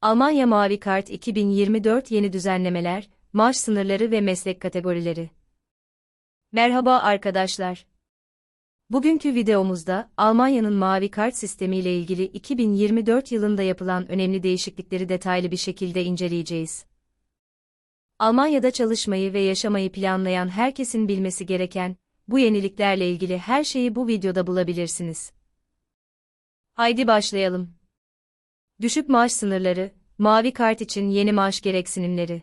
Almanya Mavi Kart 2024 yeni düzenlemeler, maaş sınırları ve meslek kategorileri. Merhaba arkadaşlar. Bugünkü videomuzda Almanya'nın Mavi Kart sistemiyle ilgili 2024 yılında yapılan önemli değişiklikleri detaylı bir şekilde inceleyeceğiz. Almanya'da çalışmayı ve yaşamayı planlayan herkesin bilmesi gereken bu yeniliklerle ilgili her şeyi bu videoda bulabilirsiniz. Haydi başlayalım. Düşük maaş sınırları, mavi kart için yeni maaş gereksinimleri.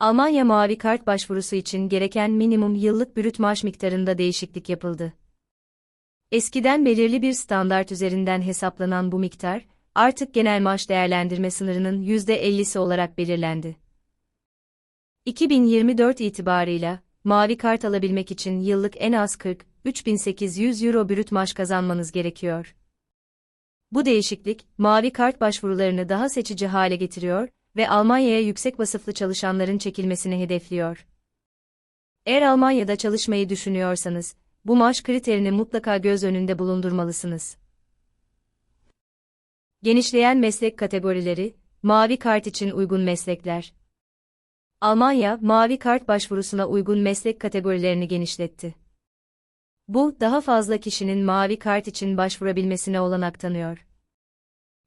Almanya mavi kart başvurusu için gereken minimum yıllık brüt maaş miktarında değişiklik yapıldı. Eskiden belirli bir standart üzerinden hesaplanan bu miktar, artık genel maaş değerlendirme sınırının %50'si olarak belirlendi. 2024 itibarıyla, mavi kart alabilmek için yıllık en az 40, 3800 euro brüt maaş kazanmanız gerekiyor. Bu değişiklik, mavi kart başvurularını daha seçici hale getiriyor ve Almanya'ya yüksek vasıflı çalışanların çekilmesini hedefliyor. Eğer Almanya'da çalışmayı düşünüyorsanız, bu maaş kriterini mutlaka göz önünde bulundurmalısınız. Genişleyen meslek kategorileri, mavi kart için uygun meslekler. Almanya, mavi kart başvurusuna uygun meslek kategorilerini genişletti. Bu, daha fazla kişinin mavi kart için başvurabilmesine olanak tanıyor.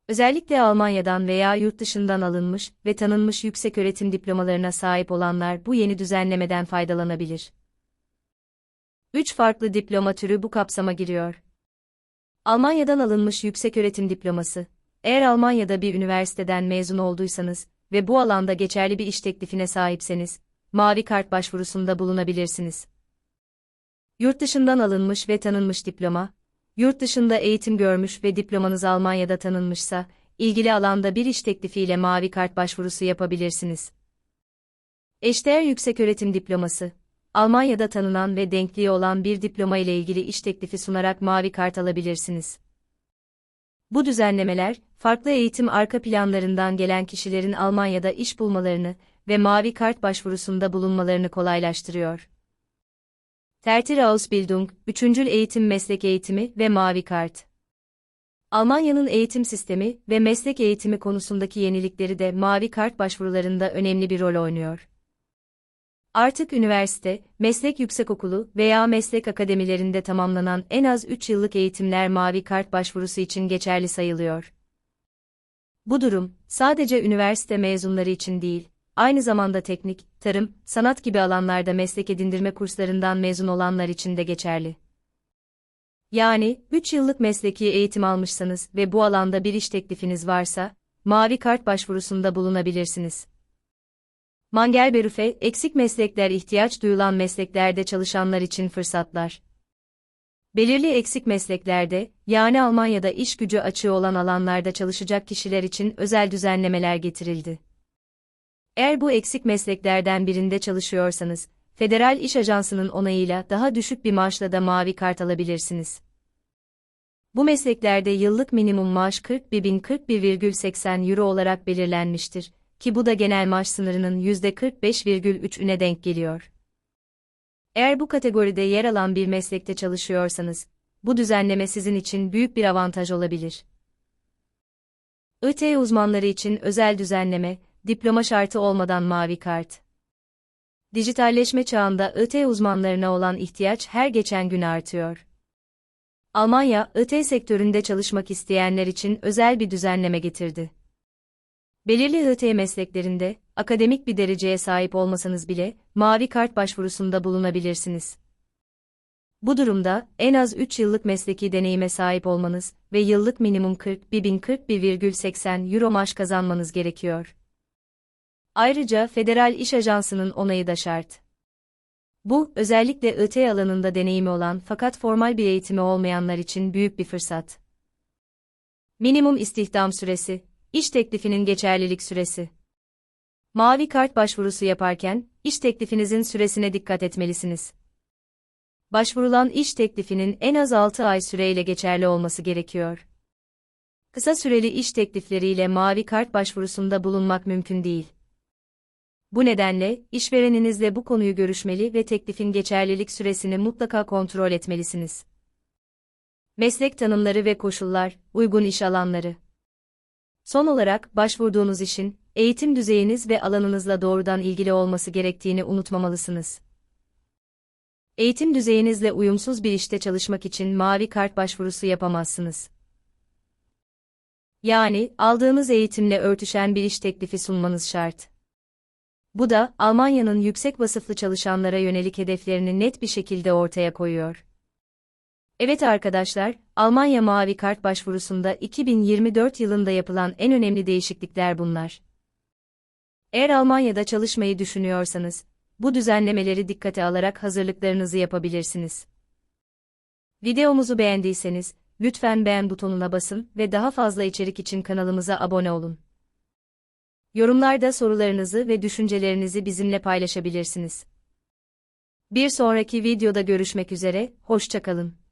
Özellikle Almanya'dan veya yurt dışından alınmış ve tanınmış yükseköğretim diplomalarına sahip olanlar bu yeni düzenlemeden faydalanabilir. Üç farklı diploma türü bu kapsama giriyor. Almanya'dan alınmış yükseköğretim diploması. Eğer Almanya'da bir üniversiteden mezun olduysanız ve bu alanda geçerli bir iş teklifine sahipseniz, mavi kart başvurusunda bulunabilirsiniz. Yurt dışından alınmış ve tanınmış diploma, yurt dışında eğitim görmüş ve diplomanız Almanya'da tanınmışsa, ilgili alanda bir iş teklifiyle mavi kart başvurusu yapabilirsiniz. Eşdeğer yükseköğretim diploması, Almanya'da tanınan ve denkliği olan bir diploma ile ilgili iş teklifi sunarak mavi kart alabilirsiniz. Bu düzenlemeler, farklı eğitim arka planlarından gelen kişilerin Almanya'da iş bulmalarını ve mavi kart başvurusunda bulunmalarını kolaylaştırıyor. Tertir Ausbildung, Üçüncül Eğitim Meslek Eğitimi ve Mavi Kart. Almanya'nın eğitim sistemi ve meslek eğitimi konusundaki yenilikleri de Mavi Kart başvurularında önemli bir rol oynuyor. Artık üniversite, meslek yüksekokulu veya meslek akademilerinde tamamlanan en az 3 yıllık eğitimler Mavi Kart başvurusu için geçerli sayılıyor. Bu durum, sadece üniversite mezunları için değil, aynı zamanda teknik, tarım, sanat gibi alanlarda meslek edindirme kurslarından mezun olanlar için de geçerli. Yani, 3 yıllık mesleki eğitim almışsanız ve bu alanda bir iş teklifiniz varsa, mavi kart başvurusunda bulunabilirsiniz. Mangelberufe, eksik meslekler ihtiyaç duyulan mesleklerde çalışanlar için fırsatlar. Belirli eksik mesleklerde, yani Almanya'da iş gücü açığı olan alanlarda çalışacak kişiler için özel düzenlemeler getirildi. Eğer bu eksik mesleklerden birinde çalışıyorsanız, Federal İş Ajansı'nın onayıyla daha düşük bir maaşla da mavi kart alabilirsiniz. Bu mesleklerde yıllık minimum maaş 41.041,80 euro olarak belirlenmiştir ki bu da genel maaş sınırının %45,3'üne denk geliyor. Eğer bu kategoride yer alan bir meslekte çalışıyorsanız, bu düzenleme sizin için büyük bir avantaj olabilir. IT uzmanları için özel düzenleme, diploma şartı olmadan mavi kart. Dijitalleşme çağında IT uzmanlarına olan ihtiyaç her geçen gün artıyor. Almanya, IT sektöründe çalışmak isteyenler için özel bir düzenleme getirdi. Belirli IT mesleklerinde, akademik bir dereceye sahip olmasanız bile, mavi kart başvurusunda bulunabilirsiniz. Bu durumda, en az 3 yıllık mesleki deneyime sahip olmanız ve yıllık minimum 40.041,80 euro maaş kazanmanız gerekiyor. Ayrıca Federal İş Ajansı'nın onayı da şart. Bu, özellikle IT alanında deneyimi olan fakat formal bir eğitimi olmayanlar için büyük bir fırsat. Minimum istihdam süresi, iş teklifinin geçerlilik süresi. Mavi kart başvurusu yaparken, iş teklifinizin süresine dikkat etmelisiniz. Başvurulan iş teklifinin en az 6 ay süreyle geçerli olması gerekiyor. Kısa süreli iş teklifleriyle mavi kart başvurusunda bulunmak mümkün değil. Bu nedenle, işvereninizle bu konuyu görüşmeli ve teklifin geçerlilik süresini mutlaka kontrol etmelisiniz. Meslek tanımları ve koşullar, uygun iş alanları. Son olarak, başvurduğunuz işin, eğitim düzeyiniz ve alanınızla doğrudan ilgili olması gerektiğini unutmamalısınız. Eğitim düzeyinizle uyumsuz bir işte çalışmak için mavi kart başvurusu yapamazsınız. Yani, aldığınız eğitimle örtüşen bir iş teklifi sunmanız şart. Bu da, Almanya'nın yüksek vasıflı çalışanlara yönelik hedeflerini net bir şekilde ortaya koyuyor. Evet arkadaşlar, Almanya Mavi Kart başvurusunda 2024 yılında yapılan en önemli değişiklikler bunlar. Eğer Almanya'da çalışmayı düşünüyorsanız, bu düzenlemeleri dikkate alarak hazırlıklarınızı yapabilirsiniz. Videomuzu beğendiyseniz, lütfen beğen butonuna basın ve daha fazla içerik için kanalımıza abone olun. Yorumlarda sorularınızı ve düşüncelerinizi bizimle paylaşabilirsiniz. Bir sonraki videoda görüşmek üzere, hoşçakalın.